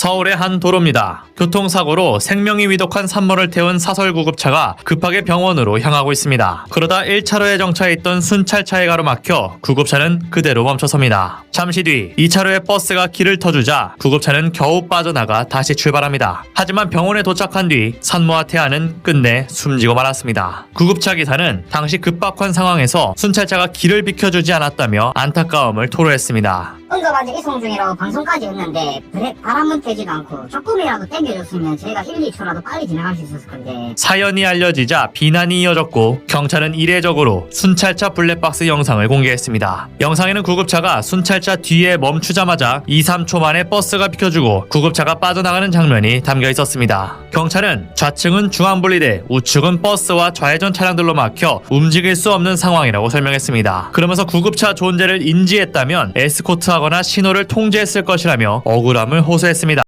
서울의 한 도로입니다. 교통사고로 생명이 위독한 산모를 태운 사설 구급차가 급하게 병원으로 향하고 있습니다. 그러다 1차로에 정차해 있던 순찰차에 가로막혀 구급차는 그대로 멈춰섭니다. 잠시 뒤 2차로에 버스가 길을 터주자 구급차는 겨우 빠져나가 다시 출발합니다. 하지만 병원에 도착한 뒤 산모와 태아는 끝내 숨지고 말았습니다. 구급차 기사는 당시 급박한 상황에서 순찰차가 길을 비켜주지 않았다며 안타까움을 토로했습니다. 응급환자 이송 중이라고 방송까지 했는데 브레- 바람은 펴지도 않고 조금이라도 땡겨줬으면 저희가 1, 2초라도 빨리 지나갈 수 있었을 건데 사연이 알려지자 비난이 이어졌고 경찰은 이례적으로 순찰차 블랙박스 영상을 공개했습니다. 영상에는 구급차가 순찰차 뒤에 멈추자마자 2, 3초 만에 버스가 비켜주고 구급차가 빠져나가는 장면이 담겨 있었습니다. 경찰은 좌측은 중앙분리대, 우측은 버스와 좌회전 차량들로 막혀 움직일 수 없는 상황이라고 설명했습니다. 그러면서 구급차 존재를 인지했다면 에스코트하거나 신호를 통제했을 것이라며 억울함을 호소했습니다.